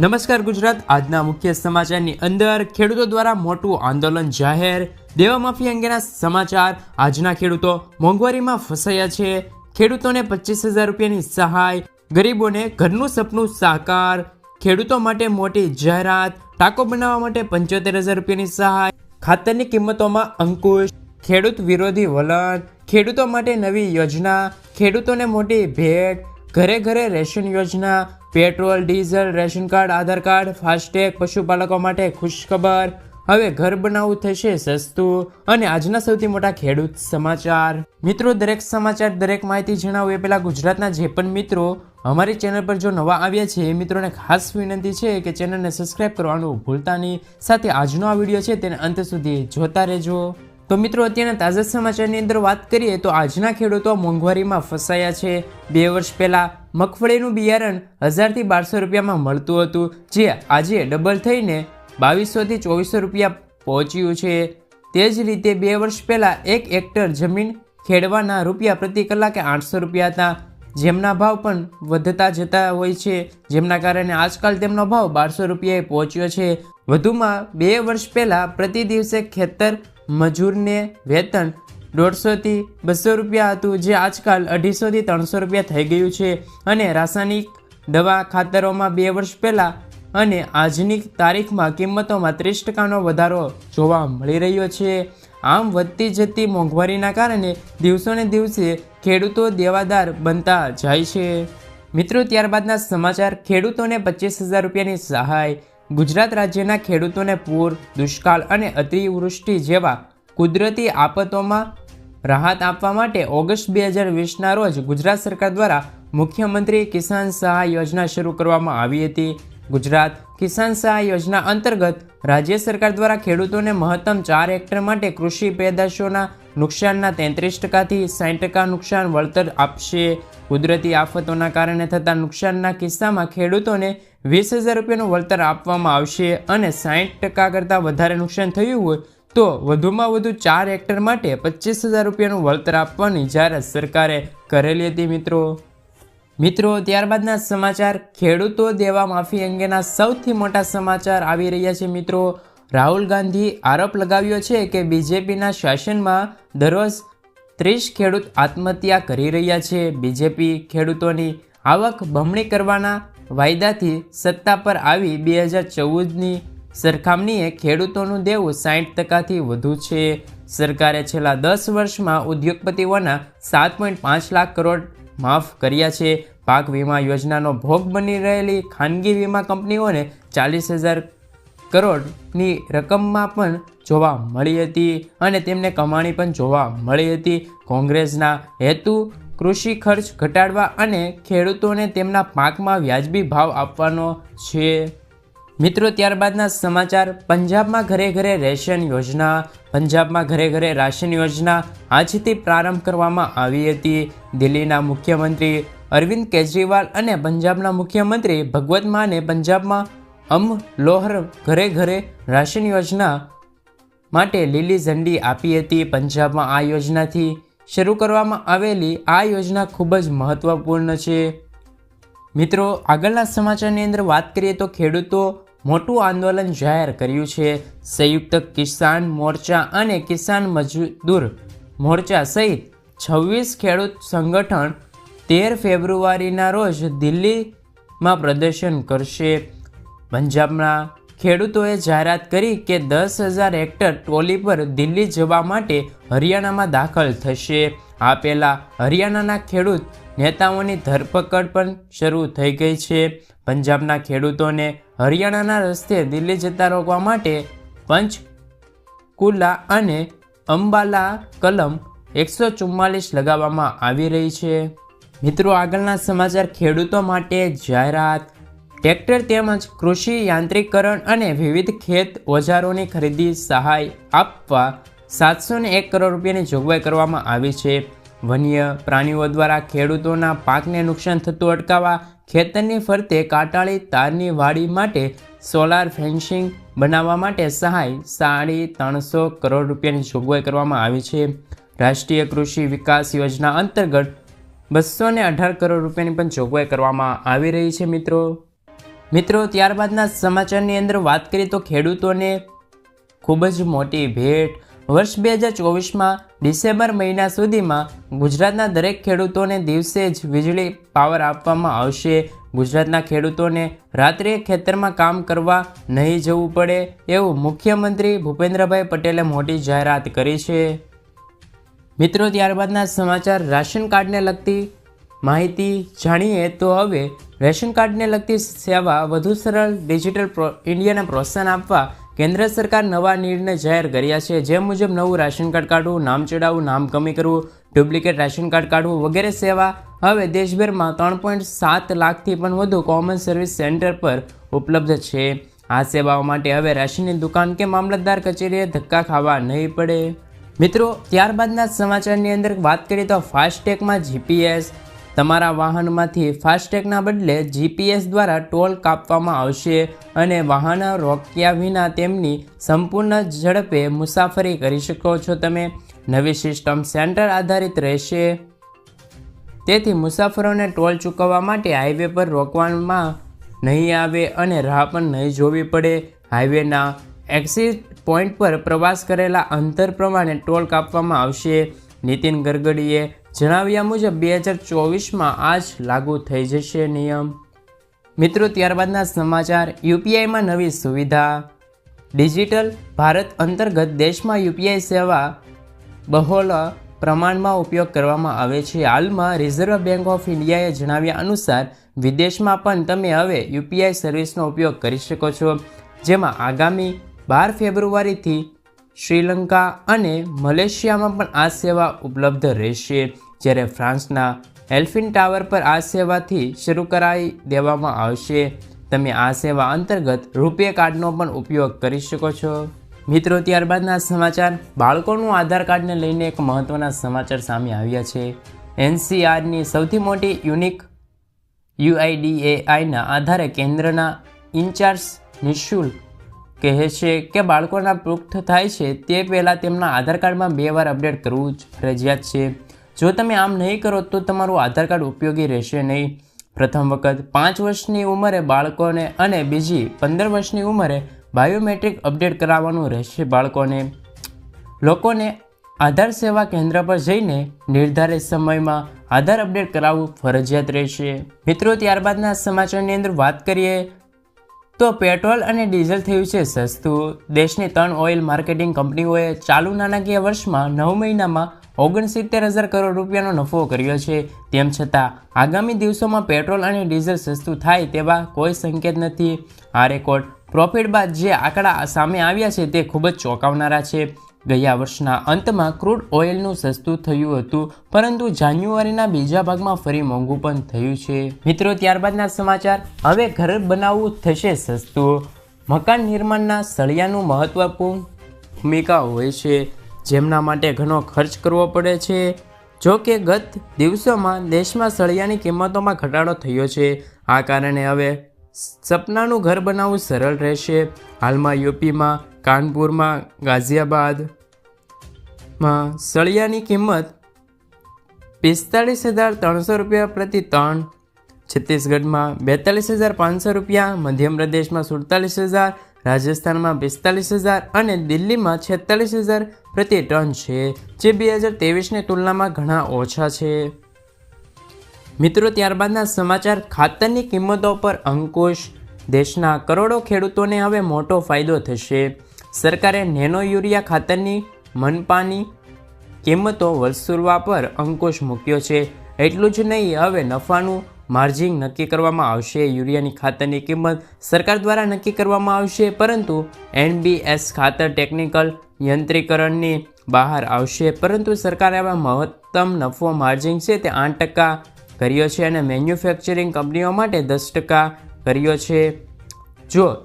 નમસ્કાર ગુજરાત. આજના મુખ્ય સમાચારની અંદર ખેડૂતો દ્વારા મોટું આંદોલન જાહેર. દેવા માફી અંગેના સમાચાર. આજના ખેડૂતો મોંઘવારીમાં ફસાયા છે. ખેડૂતોને પચીસ હજાર રૂપિયાની સહાય. ગરીબોને ઘરનું સપનું સાકાર. ખેડૂતો માટે મોટી જાહેરાત. ટાંકો બનાવવા માટે પંચોતેર હજાર રૂપિયાની સહાય. ખાતરની કિંમતોમાં અંકુશ. ખેડૂત વિરોધી વલણ. ખેડૂતો માટે નવી યોજના. ખેડૂતોને મોટી ભેટ. ઘરે ઘરે રેશન યોજના. Petrol, diesel, ration card, Aadhaar card, FASTag, પશુપાલકો માટે ખુશખબર. હવે ઘર બનાવવું થશે સસ્તું અને આજના સૌથી મોટા ખેડૂત સમાચાર. મિત્રો, દરેક સમાચાર, દરેક માહિતી જણાવું એ પહેલાં ગુજરાતના જે પણ મિત્રો અમારી ચેનલ પર જો નવા આવ્યા છે, એ મિત્રોને ખાસ વિનંતી છે કે ચેનલને સબસ્ક્રાઈબ કરવાનું ભૂલતા નહીં. સાથે આજનો આ વીડિયો છે તેને અંત સુધી જોતા રહેજો. તો મિત્રો, અત્યારના તાજા સમાચારની અંદર વાત કરીએ તો આજના ખેડૂતો મોંઘવારીમાં ફસાયા છે. બે વર્ષ પહેલાં મગફળીનું બિયારણ હજારથી બારસો રૂપિયામાં મળતું હતું, જે આજે ડબલ થઈને બાવીસોથી ચોવીસો રૂપિયા પહોંચ્યું છે. તે જ રીતે બે વર્ષ પહેલાં એક હેક્ટર જમીન ખેડવાના રૂપિયા પ્રતિ કલાકે આઠસો રૂપિયા હતા. જેમના ભાવ પણ વધતા જતા હોય છે. જેમના કારણે આજકાલ તેમનો ભાવ બારસો રૂપિયાએ પહોંચ્યો છે. વધુમાં બે વર્ષ પહેલાં પ્રતિ દિવસે ખેતર મજૂરને વેતન દોઢસોથી બસો રૂપિયા હતું, જે આજકાલ અઢીસોથી ત્રણસો રૂપિયા થઈ ગયું છે. અને રાસાયણિક દવા ખાતરોમાં બે વર્ષ પહેલાં અને આજની તારીખમાં કિંમતોમાં ત્રીસ ટકાનો વધારો જોવા મળી રહ્યો છે. આમ વધતી જતી મોંઘવારીના કારણે દિવસોને દિવસે ખેડૂતો દેવાદાર બનતા જાય છે. મિત્રો, ત્યારબાદના સમાચાર. ખેડૂતોને પચીસ હજાર રૂપિયાની સહાય. ગુજરાત રાજ્યના ખેડૂતોને પૂર, દુષ્કાળ અને અતિવૃષ્ટિ જેવા કુદરતી આફતોમાં રાહત આપવા માટે ઓગસ્ટ બે હજાર વીસના રોજ ગુજરાત સરકાર દ્વારા મુખ્યમંત્રી કિસાન સહાય યોજના શરૂ કરવામાં આવી હતી. ગુજરાત કિસાન સહાય યોજના અંતર્ગત રાજ્ય સરકાર દ્વારા ખેડૂતોને મહત્તમ ચાર હેક્ટર માટે કૃષિ પેદાશોના નુકસાનના તેત્રીસ ટકાથી સાઠ ટકા નુકસાન વળતર આપશે. કુદરતી આફતોના કારણે થતા નુકસાનના કિસ્સામાં ખેડૂતોને વીસ હજાર રૂપિયાનું વળતર આપવામાં આવશે અને સાઠ ટકા કરતાં વધારે નુકસાન થયું હોય તો વધુમાં વધુ ચાર હેક્ટર માટે પચીસ હજાર રૂપિયાનું વળતર આપવાની જાહેરાત સરકારે કરેલી હતી મિત્રો. મિત્રો, ત્યારબાદના સમાચાર. ખેડૂતો દેવા માફી અંગેના સૌથી મોટા સમાચાર આવી રહ્યા છે મિત્રો. રાહુલ ગાંધી આરોપ લગાવ્યો છે કે બીજેપીના શાસનમાં દરરોજ ત્રીસ ખેડૂત આત્મહત્યા કરી રહ્યા છે. બીજેપી ખેડૂતોની આવક બમણી કરવાના વાયદાથી સત્તા પર આવી બે હજાર ચૌદની સરખામણીએ ખેડૂતોનું દેવું સાઠ ટકાથી વધુ છે. સરકારે છેલ્લા દસ વર્ષમાં ઉદ્યોગપતિઓના સાત પોઈન્ટ પાંચ લાખ કરોડ માફ કર્યા છે. પાક વીમા યોજનાનો ભોગ બની રહેલી ખાનગી વીમા કંપનીઓને ચાલીસ હજાર કરોડની રકમમાં પણ જોવા મળી હતી અને તેમને કમાણી પણ જોવા મળી હતી. કોંગ્રેસના હેતુ કૃષિ ખર્ચ ઘટાડવા અને ખેડૂતોને તેમના પાકમાં વ્યાજબી ભાવ આપવાનો છે. મિત્રો, ત્યારબાદના સમાચાર. પંજાબમાં ઘરે ઘરે રેશન યોજના, પંજાબમાં ઘરે ઘરે રાશન યોજના આજથી પ્રારંભ કરવામાં આવી હતી. દિલ્હીના મુખ્યમંત્રી અરવિંદ કેજરીવાલ અને પંજાબના મુખ્યમંત્રી ભગવત માને પંજાબમાં અમ લોહર ઘરે ઘરે રાશન યોજના માટે લીલી ઝંડી આપી હતી. પંજાબમાં આ યોજનાથી શરૂ કરવામાં આવેલી આ યોજના ખૂબ જ મહત્વપૂર્ણ છે. મિત્રો, આગળના સમાચારની અંદર વાત કરીએ તો ખેડૂતો મોટું આંદોલન જાહેર કર્યું છે. સંયુક્ત કિસાન મોરચા અને કિસાન મજદૂર મોરચા સહિત છવ્વીસ ખેડૂત સંગઠન તેર ફેબ્રુઆરીના રોજ દિલ્હીમાં પ્રદર્શન કરશે. પંજાબના ખેડૂતોએ જાહેરાત કરી કે દસ હજાર હેક્ટર ટોલી પર દિલ્હી જવા માટે હરિયાણામાં દાખલ થશે. આ પહેલાં હરિયાણાના ખેડૂત નેતાઓની ધરપકડ પણ શરૂ થઈ ગઈ છે. પંજાબના ખેડૂતોને હરિયાણાના રસ્તે દિલ્હી જતા રોકવા માટે પંચકુલા અને અંબાલા કલમ એકસો ચુમ્માલીસ લગાવવામાં આવી રહી છે. મિત્રો, આગળના સમાચાર ખેડૂતો માટે જાહેરાત. ટ્રેક્ટર તેમજ કૃષિ યાંત્રિકરણ અને વિવિધ ખેત ઓજારોની ખરીદી સહાય આપવા સાતસો ને એક કરોડ રૂપિયાની જોગવાઈ કરવામાં આવી છે. વન્ય પ્રાણીઓ દ્વારા ખેડૂતોના પાકને નુકસાન થતું અટકાવવા ખેતરની ફરતે કાંટાળી તારની વાડી માટે સોલાર ફેન્સિંગ બનાવવા માટે સહાય સાડી ત્રણસો કરોડ રૂપિયાની જોગવાઈ કરવામાં આવી છે. રાષ્ટ્રીય કૃષિ વિકાસ યોજના અંતર્ગત બસો ને અઢાર કરોડ રૂપિયાની પણ જોગવાઈ કરવામાં આવી રહી છે મિત્રો. મિત્રો, ત્યારબાદના સમાચારની અંદર વાત કરીએ તો ખેડૂતોને ખૂબ જ મોટી ભેટ વર્ષ બે હજાર ચોવીસમાં ડિસેમ્બર મહિના સુધીમાં ગુજરાતના દરેક ખેડૂતોને દિવસે જ વીજળી પાવર આપવામાં આવશે. ગુજરાતના ખેડૂતોને રાત્રે ખેતરમાં કામ કરવા નહીં જવું પડે એવું મુખ્યમંત્રી ભૂપેન્દ્રભાઈ પટેલે મોટી જાહેરાત કરી છે. મિત્રો, ત્યારબાદના સમાચાર રાશન કાર્ડને લગતી માહિતી જાણીએ તો હવે, રેશન કાર્ડને લગતી સેવા વધુ સરળ, ડિજિટલ ઇન્ડિયાને પ્રોત્સાહન આપવા કેન્દ્ર સરકાર નવા નિર્ણય જાહેર કર્યા છે. જે મુજબ નવું રાશન કાર્ડ કાઢવું, નામ ચડાવવું, નામ કમી કરવું, ડુપ્લિકેટ રાશન કાર્ડ કાઢવું વગેરે સેવા હવે દેશભરમાં ત્રણ પોઈન્ટ સાત લાખથી પણ વધુ કોમન સર્વિસ સેન્ટર પર ઉપલબ્ધ છે. આ સેવાઓ માટે હવે રાશનની દુકાન કે મામલતદાર કચેરીએ ધક્કા ખાવા નહીં પડે. મિત્રો, ત્યારબાદના સમાચારની અંદર વાત કરીએ તો ફાસ્ટેગમાં જીપીએસ તમારા વાહનમાંથી ફાસ્ટેગના બદલે જીપીએસ દ્વારા ટોલ કાપવામાં આવશે અને વાહન રોક્યા વિના તેમની સંપૂર્ણ ઝડપે મુસાફરી કરી શકો છો તમે. નવી સિસ્ટમ સેન્ટર આધારિત રહેશે. તેથી મુસાફરોને ટોલ ચૂકવવા માટે હાઈવે પર રોકવામાં નહીં આવે અને રાહ પણ નહીં જોવી પડે. હાઈવેના એક્સિટ પોઈન્ટ પર પ્રવાસ કરેલા અંતર પ્રમાણે ટોલ કાપવામાં આવશે. નીતિન ગડકરીએ જણાવ્યા મુજબ બે હજાર ચોવીસમાં આ જ લાગુ થઈ જશે નિયમ. મિત્રો, ત્યારબાદના સમાચાર. યુપીઆઈમાં નવી સુવિધા. ડિજિટલ ભારત અંતર્ગત દેશમાં યુપીઆઈ સેવા બહોળ પ્રમાણમાં ઉપયોગ કરવામાં આવે છે. હાલમાં રિઝર્વ બેંક ઓફ ઇન્ડિયાએ જણાવ્યા અનુસાર, વિદેશમાં પણ તમે હવે યુપીઆઈ સર્વિસનો ઉપયોગ કરી શકો છો. જેમાં આગામી બાર ફેબ્રુઆરીથી શ્રીલંકા અને મલેશિયામાં પણ આ સેવા ઉપલબ્ધ રહેશે. જ્યારે ફ્રાન્સના એલ્ફિન ટાવર પર આ સેવાથી શરૂ કરાવી દેવામાં આવશે. તમે આ સેવા અંતર્ગત રૂપે કાર્ડનો પણ ઉપયોગ કરી શકો છો. મિત્રો, ત્યારબાદના સમાચાર. બાળકોનું આધાર કાર્ડને લઈને એક મહત્ત્વના સમાચાર સામે આવ્યા છે. એનસીઆરની સૌથી મોટી યુનિક યુઆઈડીએઆઈના આધારે કેન્દ્રના ઇન્ચાર્જ નિઃશુલ્ક કહે છે કે બાળકોના પુખ્ત થાય છે તે પહેલાં તેમના આધાર કાર્ડમાં બે વાર અપડેટ કરવું જ ફરજિયાત છે. જો તમે આમ નહીં કરો તો તમારું આધાર કાર્ડ ઉપયોગી રહેશે નહીં. પ્રથમ વખત પાંચ વર્ષની ઉંમરે બાળકોને અને બીજી પંદર વર્ષની ઉંમરે બાયોમેટ્રિક અપડેટ કરાવવાનું રહેશે બાળકોને. લોકોને આધાર સેવા કેન્દ્ર પર જઈને નિર્ધારિત સમયમાં આધાર અપડેટ કરાવવું ફરજિયાત રહેશે. મિત્રો, ત્યારબાદના સમાચારની અંદર વાત કરીએ તો પેટ્રોલ અને ડીઝલ થયું છે સસ્તું. દેશની ત્રણ ઓઇલ માર્કેટિંગ કંપનીઓએ ચાલુ નાણાકીય વર્ષમાં નવ મહિનામાં ઓગણસિત્તેર હજાર કરોડ રૂપિયાનો નફો કર્યો છે. તેમ છતાં, આગામી દિવસોમાં પેટ્રોલ અને ડીઝલ સસ્તું થાય તેવા કોઈ સંકેત નથી. આ રેકોર્ડ પ્રોફિટ બાદ જે આંકડા સામે આવ્યા છે તે ખૂબ જ ચોંકાવનારા છે. ગયા વર્ષના અંતમાં ક્રૂડ ઓઇલનું સસ્તું થયું હતું, પરંતુ જાન્યુઆરીના બીજા ભાગમાં ફરી મોંઘું પણ થયું છે. મિત્રો, ત્યારબાદના સમાચાર. હવે ઘર બનાવવું થશે સસ્તું. મકાન નિર્માણના સળિયાનું મહત્વપૂર્ણ ભૂમિકા હોય છે, જેમના માટે ઘણો ખર્ચ કરવો પડે છે. જો કે ગત દિવસોમાં દેશમાં સળિયાની કિંમતોમાં ઘટાડો થયો છે. આ કારણે હવે સપનાનું ઘર બનાવવું સરળ રહેશે. હાલમાં યુપીમાં કાનપુરમાં ગાઝિયાબાદમાં સળિયાની કિંમત પિસ્તાળીસ હજાર ત્રણસો રૂપિયા પ્રતિ ટન છત્તીસગઢમાં બેતાલીસ હજાર પાંચસો રૂપિયા, મધ્યપ્રદેશમાં સુડતાલીસ હજાર, રાજસ્થાનમાં પિસ્તાલીસ હજાર અને દિલ્હીમાં છેતાલીસ હજાર પ્રતિ ટન છે, જે બે હજાર ત્રેવીસની તુલનામાં ઘણા ઓછા છે. મિત્રો, ત્યારબાદના સમાચાર. ખાતરની કિંમતો પર અંકુશ. દેશના કરોડો ખેડૂતોને હવે મોટો ફાયદો થશે. સરકારે નેનો યુરિયા ખાતરની મનપાની કિંમતો વસૂલવા પર અંકુશ મૂક્યો છે. એટલું જ નહીં, હવે નફાનું માર્જિન નક્કી કરવામાં આવશે. યુરિયાની ખાતરની કિંમત સરકાર દ્વારા નક્કી કરવામાં આવશે, પરંતુ એનબીએસ ખાતર ટેકનિકલ યંત્રીકરણની બહાર આવશે. પરંતુ સરકારે આવા મહત્તમ નફો માર્જિન છે તે આઠ ટકા કર્યો છે અને મેન્યુફેક્ચરિંગ કંપનીઓ માટે દસ ટકા કર્યો છે. જો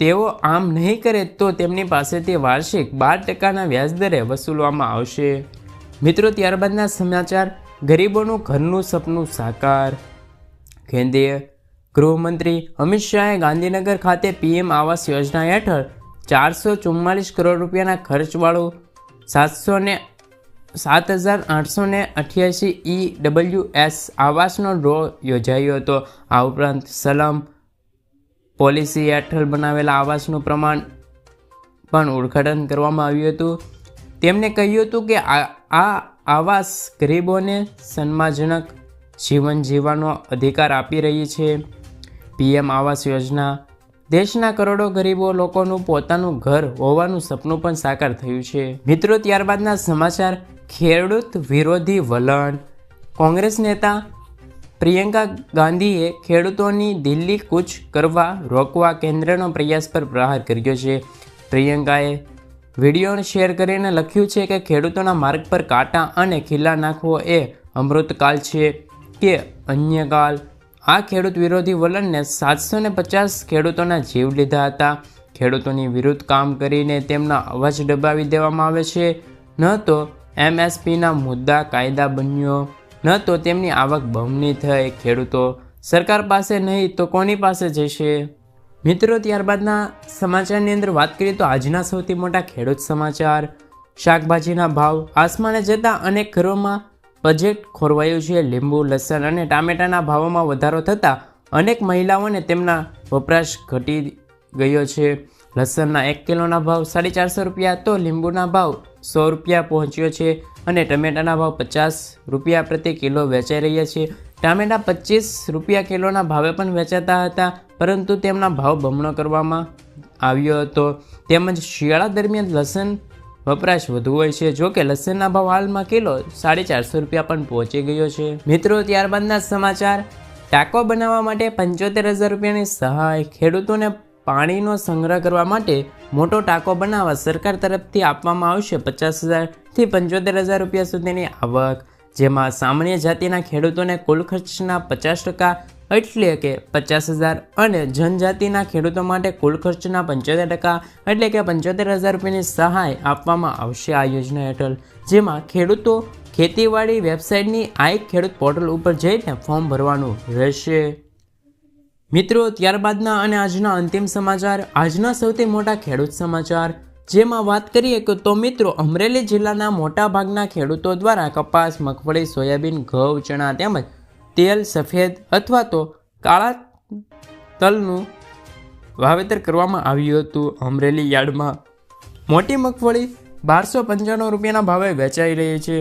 તેઓ આમ નહીં કરે તો તેમની પાસેથી વાર્ષિક બાર ટકાના વ્યાજદરે વસૂલવામાં આવશે. મિત્રો, ત્યારબાદના સમાચાર. ગરીબોનું ઘરનું સપનું સાકાર. કેન્દ્રીય ગૃહમંત્રી અમિત શાહે ગાંધીનગર ખાતે પીએમ આવાસ યોજના હેઠળ ચારસો ચુમ્માલીસ કરોડ રૂપિયાના ખર્ચવાળું સાતસો ને સાત હજાર આઠસો ને અઠ્યાસી ઈ ડબલ્યુ એસ આવાસનો ડ્રો યોજાયો હતો. આ ઉપરાંત સલમ પોલિસી હેઠળ બનાવેલા આવાસનું પ્રમાણ પણ ઉદ્ઘાટન કરવામાં આવ્યું હતું. તેમણે કહ્યું હતું કે આ આવાસ ગરીબોને સન્માનજનક જીવન જીવવાનો અધિકાર આપી રહી છે. પીએમ આવાસ યોજના. દેશના કરોડો ગરીબો લોકોનું પોતાનું ઘર હોવાનું સપનું પણ સાકાર થયું છે. મિત્રો, ત્યારબાદના સમાચાર. ખેડૂત વિરોધી વલણ. કોંગ્રેસ નેતા પ્રિયંકા ગાંધીએ ખેડૂતોની દિલ્હી કૂચ કરવા રોકવા કેન્દ્રનો પ્રયાસ પર પ્રહાર કર્યો છે. પ્રિયંકાએ વીડિયો શેર કરીને લખ્યું છે કે ખેડૂતોના માર્ગ પર કાંટા અને ખીલા નાખવો એ અમૃતકાલ છે કે અન્ય કાલ આ ખેડૂત વિરોધી વલણને સાતસો ને પચાસ ખેડૂતોના જીવ લીધા હતા. ખેડૂતોની વિરુદ્ધ કામ કરીને તેમના અવાજ દબાવી દેવામાં આવે છે. ન તો એમએસપીના મુદ્દા કાયદા બન્યો. ન તો તેમની આવક બમણી થઈ, ખેડૂતો સરકાર પાસે નહીં તો કોની પાસે જશે? મિત્રો, ત્યારબાદના સમાચારની અંદર વાત કરીએ તો આજના સૌથી મોટા ખેડૂત સમાચાર. શાકભાજીના ભાવ આસમાને જતા અનેક ઘરોમાં બજેટ ખોરવાયું છે. લીંબુ, લસણ અને ટામેટાના ભાવોમાં વધારો થતાં અનેક મહિલાઓને તેમના વપરાશ ઘટી ગયો છે. લસણના એક કિલોના ભાવ સાડી ચારસો રૂપિયા, તો લીંબુના ભાવ સો રૂપિયા પહોંચ્યો છે અને ટમેટાના ભાવ પચાસ રૂપિયા પ્રતિ કિલો વેચાઈ રહ્યા છે. ટામેટા પચીસ રૂપિયા કિલોના ભાવે પણ વેચાતા હતા, પરંતુ તેમના ભાવ બમણો કરવામાં આવ્યો હતો. તેમજ શિયાળા દરમિયાન લસણ વપરાશ વધુ હોય છે. જો કે લસણના ભાવ હાલમાં કિલો સાડી ચારસો રૂપિયા પણ પહોંચી ગયો છે. મિત્રો, ત્યારબાદના સમાચાર. ટાંકો બનાવવા માટે પંચોતેર હજાર રૂપિયાની સહાય ખેડૂતોને પાણીનો સંગ્રહ કરવા માટે મોટો ટાંકો બનાવવા સરકાર તરફથી આપવામાં આવશે પચાસ હજારથી પંચોતેર હજાર રૂપિયા સુધીની આવક. જેમાં સામાન્ય જાતિના ખેડૂતોને કુલ ખર્ચના પચાસ ટકા એટલે કે પચાસ હજાર અને જનજાતિના ખેડૂતો માટે કુલ ખર્ચના પંચોતેર ટકા એટલે કે પંચોતેર હજાર રૂપિયાની સહાય આપવામાં આવશે આ યોજના હેઠળ. જેમાં ખેડૂતો ખેતીવાડી વેબસાઇટની આ એક ખેડૂત પોર્ટલ ઉપર જઈને ફોર્મ ભરવાનું રહેશે. મિત્રો, ત્યારબાદના અને આજના અંતિમ સમાચાર, આજના સૌથી મોટા ખેડૂત સમાચાર. જેમાં વાત કરીએ કે તો મિત્રો, અમરેલી જિલ્લાના મોટાભાગના ખેડૂતો દ્વારા કપાસ, મગફળી, સોયાબીન, ઘઉં, ચણા તેમજ તેલ સફેદ અથવા તો કાળા તલનું વાવેતર કરવામાં આવ્યું હતું. અમરેલી યાર્ડમાં મોટી મગફળી બારસો પંચાણું રૂપિયાના ભાવે વેચાઈ રહી છે.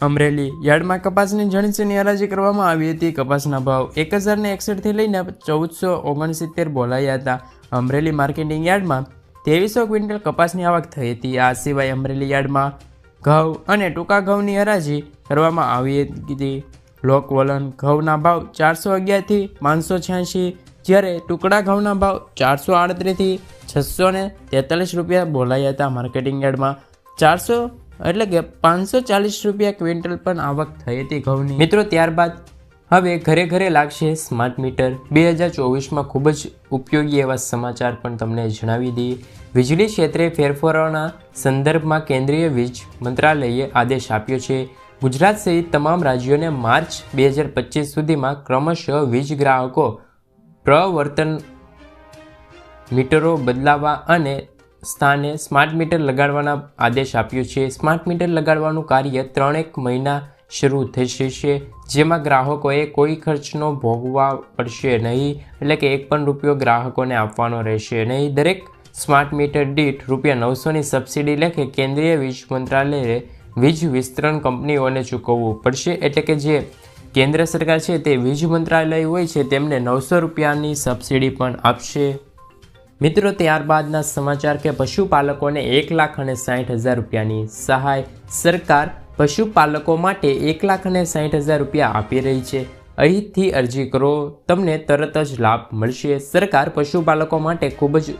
અમરેલી યાર્ડમાં કપાસની જણસીની હરાજી કરવામાં આવી હતી. કપાસના ભાવ એક હજારને એકસઠથી લઈને ચૌદસો ઓગણસિત્તેર બોલાયા હતા. અમરેલી માર્કેટિંગ યાર્ડમાં ત્રેવીસો ક્વિન્ટલ કપાસની આવક થઈ હતી. આ સિવાય અમરેલી યાર્ડમાં ઘઉં અને ટૂંકા ઘઉંની હરાજી કરવામાં આવી હતી. લોકવલણ ઘઉંના ભાવ ચારસો અગિયારથી પાંચસો છ્યાસી, જ્યારે ટુકડા ઘઉંના ભાવ ચારસો આડત્રીસથી છસો ને તેતાલીસ રૂપિયા બોલાયા હતા. માર્કેટિંગ યાર્ડમાં ચારસો એટલે કે પાંચસો ચાલીસ રૂપિયા ક્વિન્ટલ પણ આવક થઈ હતી ઘઉંની. મિત્રો, ત્યારબાદ હવે ઘરે ઘરે લાગશે સ્માર્ટ મીટર. બે હજાર ચોવીસમાં ખૂબ જ ઉપયોગી એવા સમાચાર પણ તમને જણાવી દઈએ. વીજળી ક્ષેત્રે ફેરફારોના સંદર્ભમાં કેન્દ્રીય વીજ મંત્રાલયે આદેશ આપ્યો છે. ગુજરાત સહિત તમામ રાજ્યોને માર્ચ બે હજાર પચીસ સુધીમાં ક્રમશઃ વીજ ગ્રાહકો પ્રવર્તન મીટરો બદલાવા અને સ્થાને સ્માર્ટ મીટર લગાડવાના આદેશ આપ્યો છે. સ્માર્ટ મીટર લગાડવાનું કાર્ય ત્રણેક મહિના શરૂ થશે છે, જેમાં ગ્રાહકોએ કોઈ ખર્ચનો ભોગવા પડશે નહીં, એટલે કે એક પણ રૂપિયો ગ્રાહકોને આપવાનો રહેશે નહીં. દરેક સ્માર્ટ મીટર દીઠ રૂપિયા નવસોની સબસિડી લેખે કેન્દ્રીય વીજ મંત્રાલયે વીજ વિસ્તરણ કંપનીઓને ચૂકવવું પડશે. એટલે કે જે કેન્દ્ર સરકાર છે તે વીજ મંત્રાલય હોય છે તેમને નવસો રૂપિયાની સબસિડી પણ આપશે. મિત્રો, ત્યારબાદના સમાચાર કે પશુપાલકોને એક લાખ અને સાઠ હજાર રૂપિયાની સહાય સરકાર પશુપાલકો માટે એક લાખ અને સાઠ હજાર રૂપિયા આપી રહી છે. અહીંથી અરજી કરો, તમને તરત જ લાભ મળશે. સરકાર પશુપાલકો માટે ખૂબ જ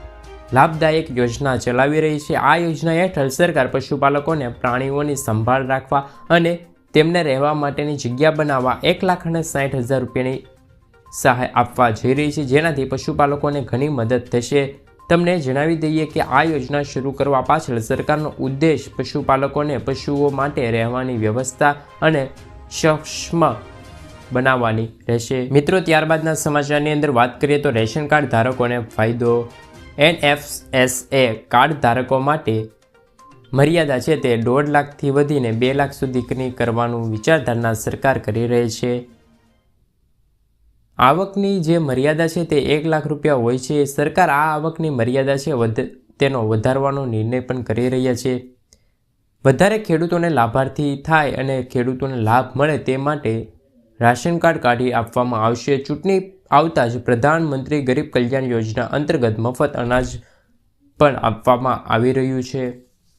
લાભદાયક યોજના ચલાવી રહી છે. આ યોજના હેઠળ સરકાર પશુપાલકોને પ્રાણીઓની સંભાળ રાખવા અને તેમને રહેવા માટેની જગ્યા બનાવવા એક લાખ અને સાઠ હજાર રૂપિયાની સહાય આપવા જઈ રહી છે. જેનાથી પશુપાલકોને ઘણી મદદ થશે. તમને જણાવી દઈએ કે આ યોજના શરૂ કરવા પાછળ સરકારનો ઉદ્દેશ પશુપાલકોને પશુઓ માટે રહેવાની વ્યવસ્થા અને સક્ષમ બનાવવાની રહેશે. મિત્રો, ત્યારબાદના સમાચારની અંદર વાત કરીએ તો રેશન કાર્ડ ધારકોને ફાયદો. એનએફએસએ કાર્ડ ધારકો માટે મર્યાદા છે તે દોઢ લાખથી વધીને બે લાખ સુધીની કરવાનું વિચારધારણા સરકાર કરી રહી છે. આવકની જે મર્યાદા છે તે એક લાખ રૂપિયા હોય છે. સરકાર આ આવકની મર્યાદા છે વધ, તેનો વધારવાનો નિર્ણય પણ કરી રહ્યા છે. વધારે ખેડૂતોને લાભાર્થી થાય અને ખેડૂતોને લાભ મળે તે માટે રાશન કાર્ડ કાઢી આપવામાં આવશે. ચૂંટણી આવતા જ પ્રધાનમંત્રી ગરીબ કલ્યાણ યોજના અંતર્ગત મફત અનાજ પણ આપવામાં આવી રહ્યું છે.